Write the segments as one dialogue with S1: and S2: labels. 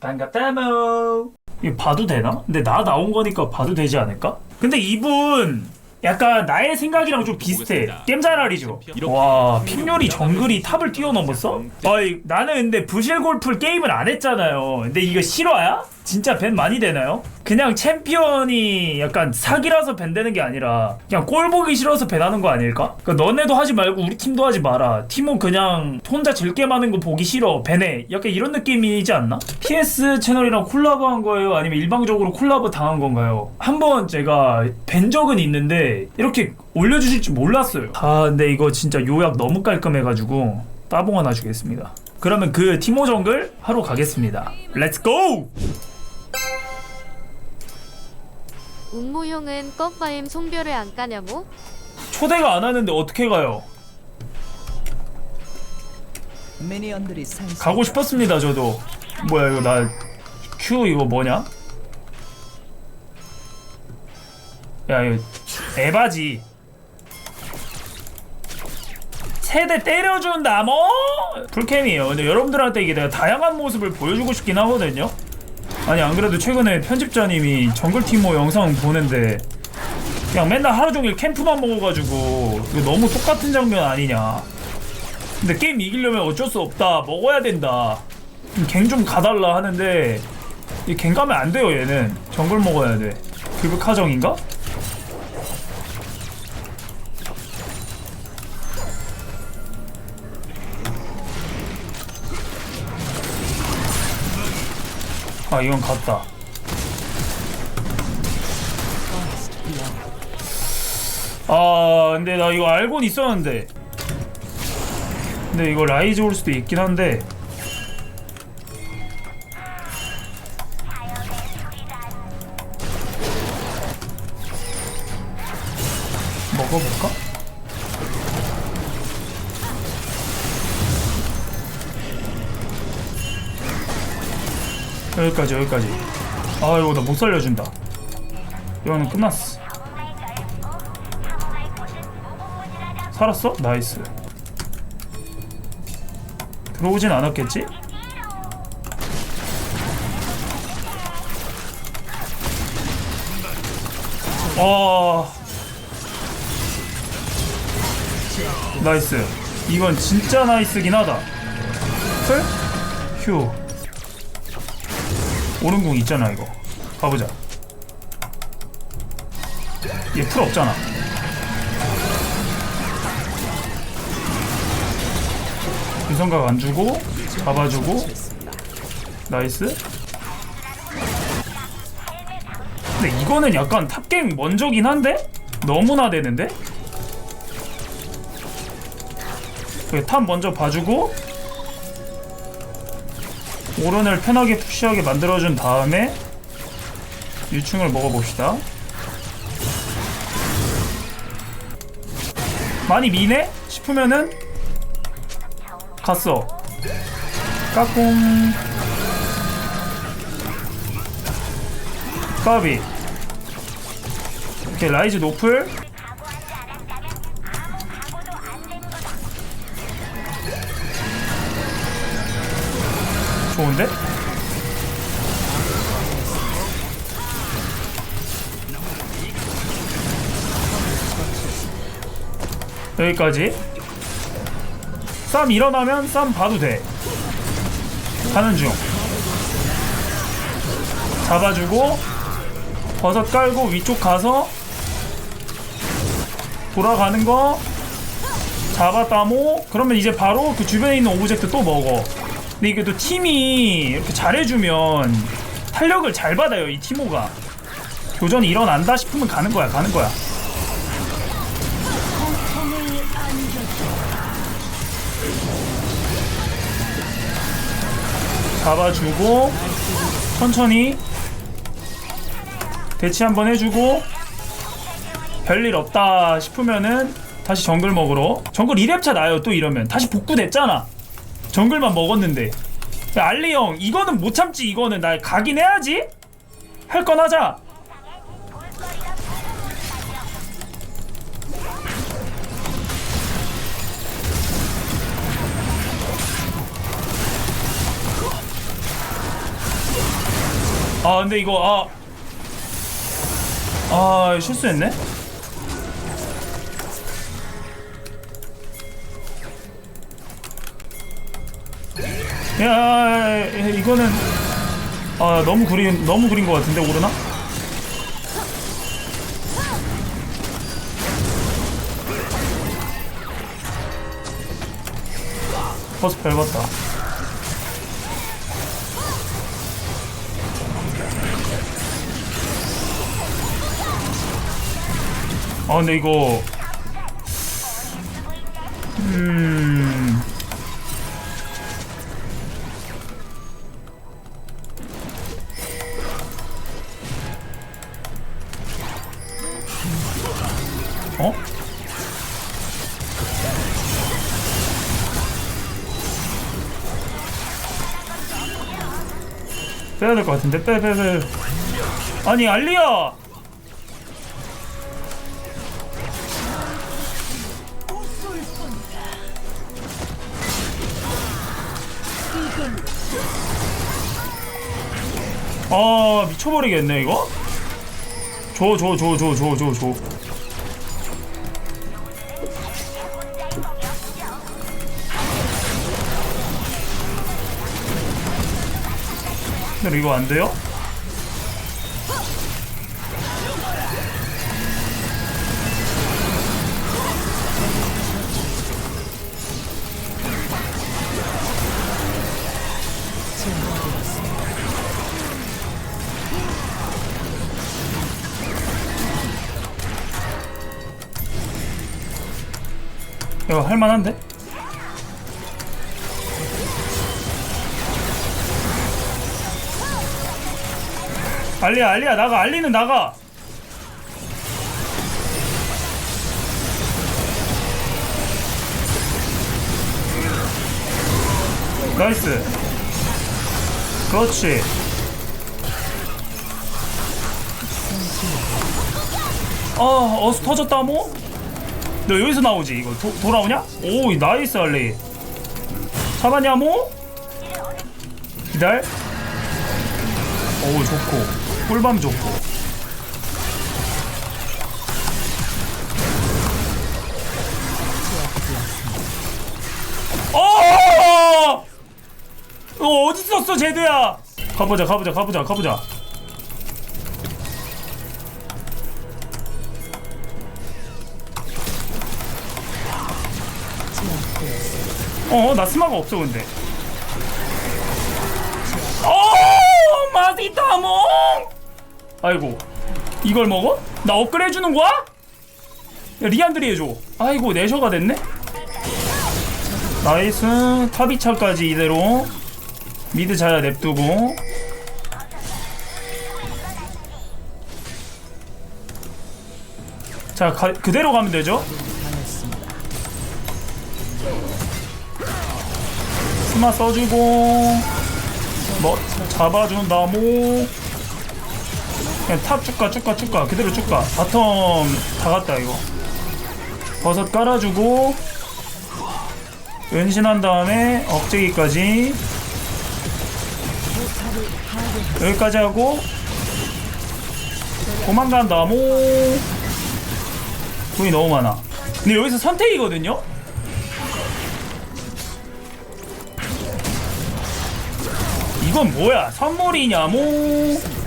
S1: 반갑다모 이거 봐도 되나? 근데 나 나온 거니까 봐도 되지 않을까? 근데 이분 약간 나의 생각이랑 좀 비슷해
S2: 보겠습니다.
S1: 게임 잘알이죠 와 픽률이 정글이 탑을 뛰어넘었어? 어이 나는 근데 부실 골프를 게임을 안 했잖아요 근데 이거 실화야? 진짜 밴 많이 되나요? 그냥 챔피언이 약간 사기라서 밴 되는 게 아니라 그냥 꼴 보기 싫어서 밴하는 거 아닐까? 그러니까 너네도 하지 말고 우리 팀도 하지 마라 팀은 그냥 혼자 즐게 많은 거 보기 싫어 밴해 약간 이런 느낌이지 않나? PS 채널이랑 콜라보 한 거예요? 아니면 일방적으로 콜라보 당한 건가요? 한번 제가 밴 적은 있는데 이렇게 올려주실 줄 몰랐어요 아 근데 이거 진짜 요약 너무 깔끔해가지고 따봉 하나 주겠습니다 그러면 그 티모 정글 하러 가겠습니다 렛츠고!
S3: 웅모형은 껌바임 송별을 안 까냐고?
S1: 초대가 안 하는데 어떻게 가요?
S4: 미니언들이.
S1: 가고 싶었습니다 저도 뭐야 이거 나 큐 이거 뭐냐? 야 이거 에바지 세대 때려준다 뭐 풀캠이에요 근데 여러분들한테 이게 내가 다양한 모습을 보여주고 싶긴 하거든요 아니 안 그래도 최근에 편집자님이 정글티모 영상 보는데 그냥 맨날 하루 종일 캠프만 먹어가지고 이거 너무 똑같은 장면 아니냐. 근데 게임 이기려면 어쩔 수 없다. 먹어야 된다. 갱 좀 가달라 하는데 이갱 가면 안 돼요 얘는. 정글 먹어야 돼. 급여 카정인가? 아 이건 갔다. 아 근데 나 이거 알고는 있었는데. 근데 이거 라이즈 올 수도 있긴 한데. 먹어볼까? 여기까지 여기까지. 아 이거 나 못 살려준다. 이거는 끝났어. 살았어? 나이스. 들어오진 않았겠지? 아. 나이스. 이건 진짜 나이스긴 하다. 슬? 휴 오른 궁 있잖아 이거. 가보자. 얘 풀 없잖아. 유성각 안 주고 잡아주고. 나이스. 근데 이거는 약간 탑갱 먼저긴 한데? 너무나 되는데? 그탑 먼저 봐주고 오른을 편하게 푸시하게 만들어준 다음에 유충을 먹어봅시다. 많이 미네? 싶으면은 갔어. 까꿍. 까비. 오케이 라이즈 노플 좋은데? 여기까지. 쌈 일어나면 쌈 봐도 돼. 가는 중. 잡아주고 버섯 깔고 위쪽 가서 돌아가는 거. 잡았다모. 그러면 이제 바로 그 주변에 있는 오브젝트 또 먹어 근데 이게 또 팀이 이렇게 잘해주면 탄력을 잘 받아요 이 티모가. 교전이 일어난다 싶으면 가는 거야 가는 거야. 잡아주고 천천히. 대치 한번 해주고 별일 없다 싶으면은 다시 정글 먹으러. 정글 2렙차 나요 또 이러면. 다시 복구 됐잖아 정글만 먹었는데 야, 알리 형 이거는 못 참지 이거는 나 가긴 해야지 할 건 하자 근데 이거 아. 아, 실수했네. 야, 이거는 아, 너무 구린 너무 구린 것 같은데 오르나? 버스 밟았다. 아 근데 이거 음 빼야 될 것 같은데? 빼 빼 빼. 아니 알리야! 아 미쳐버리겠네 이거? 줘 줘 줘 줘 줘 줘 줘 근데 이거 안 돼요? 이거 할만한데? 알리야 알리야 나가 알리는 나가. 나이스. 그렇지. 아 어스 터졌다 뭐? 너 여기서 나오지 이거. 도, 돌아오냐? 오 나이스 알리. 잡았냐 뭐? 기다려. 오 좋고 꿀밤 좋고 어! 어 어디 있었어 제드야? 가보자 가보자 가보자 가보자. 어나 스마가 없어 근데. 어 맛있다 몽 아이고. 이걸 먹어? 나 업그레이드 해주는 거야? 야, 리안드리 해줘. 아이고 내셔가 됐네. 나이스. 타비차까지 이대로. 미드 자야 냅두고. 자 가, 그대로 가면 되죠? 스마 써주고. 뭐 잡아준다 뭐 그냥 탑 쭉가 쭉가 쭉가 그대로 쭉가 바텀 다 갔다 이거. 버섯 깔아주고 은신한 다음에 억제기까지. 여기까지 하고 도망간다 뭐 돈이 너무 많아. 근데 여기서 선택이거든요? 이건 뭐야? 선물이냐 뭐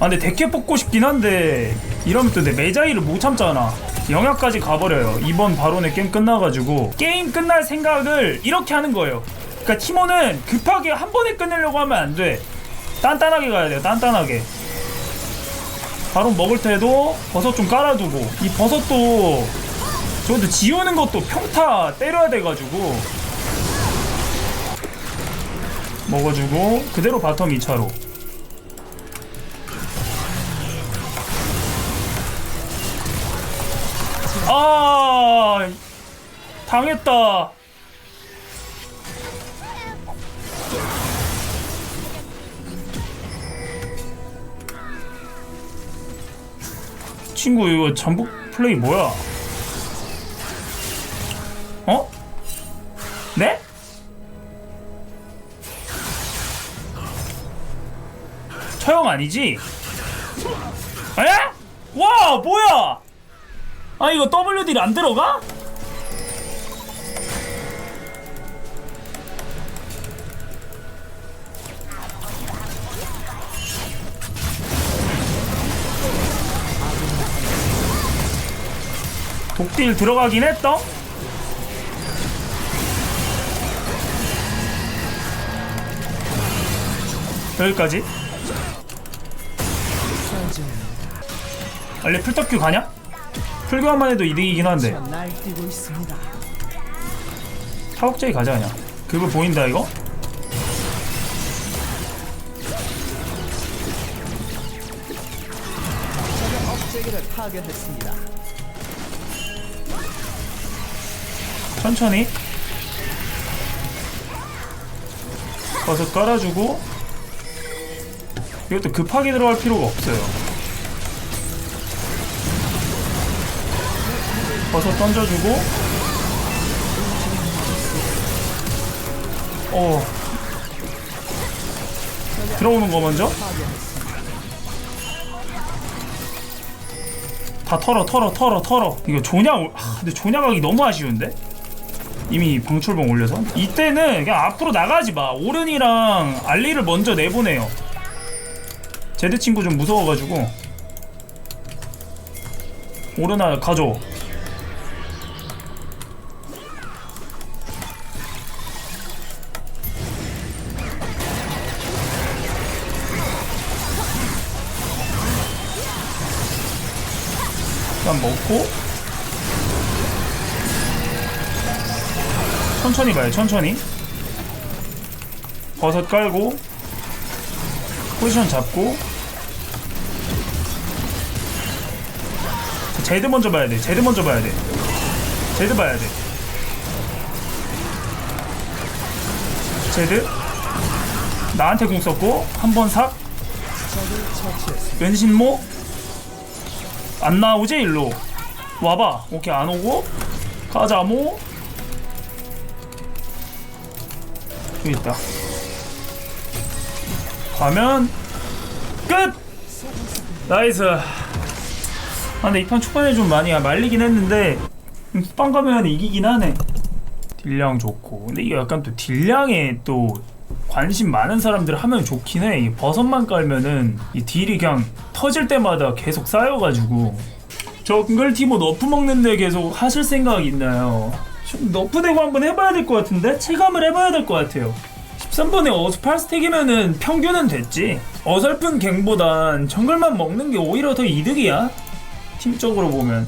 S1: 아 근데 데캐 뽑고 싶긴 한데 이러면 또 내 메자이를 못 참잖아. 영역까지 가버려요. 이번 바론의 게임 끝나가지고. 게임 끝날 생각을 이렇게 하는 거예요. 그러니까 티모는 급하게 한 번에 끝내려고 하면 안돼. 단단하게 가야 돼요 단단하게. 바론 먹을 때도 버섯 좀 깔아두고. 이 버섯도 저것도 지우는 것도 평타 때려야 돼가지고. 먹어주고 그대로 바텀 2차로 아 당했다 친구 이거 잠복 플레이 뭐야 어? 네? 처형 아니지? 에? 와 뭐야 아 이거 WD를 안 들어가? 독딜 들어가긴 했다 여기까지 원래 풀떡큐 가냐? 풀교환만 해도 이득이긴 한데. 타격제이 가자 그냥. 그거 보인다 이거? 천천히. 버섯 깔아주고. 이것도 급하게 들어갈 필요가 없어요 버섯 던져주고. 어. 들어오는 거 먼저? 다 털어 털어 털어 털어. 이거 올- 아, 근데 조냐 가기 너무 아쉬운데? 이미 방출봉 올려서? 이때는 그냥 앞으로 나가지 마. 오른이랑 알리를 먼저 내보내요. 제드 친구 좀 무서워가지고. 오른아 가져 일단 먹고 천천히 봐요 천천히. 버섯 깔고 포지션 잡고 제드 먼저 봐야 돼 제드 먼저 봐야 돼. 제드 봐야 돼. 제드. 나한테 공 썼고 한 번 삭. 왼신모 안 나오지 일로? 와봐. 오케이 안 오고. 가자모 여기 있다. 가면 끝! 나이스. 아 근데 이 판 초반에 좀 많이 말리긴 했는데 빵 가면 이기긴 하네. 딜량 좋고. 근데 이게 약간 또 딜량에 또 관심 많은 사람들 하면 좋긴 해. 이 버섯만 깔면은 이 딜이 그냥 터질 때마다 계속 쌓여가지고 정글 티모 너프 먹는데 계속 하실 생각 있나요? 좀 너프 되고 한번 해봐야 될 것 같은데 체감을 해봐야 될 것 같아요. 13번에 어스 8스택이면은 평균은 됐지. 어설픈 갱보단 정글만 먹는 게 오히려 더 이득이야. 팀적으로 보면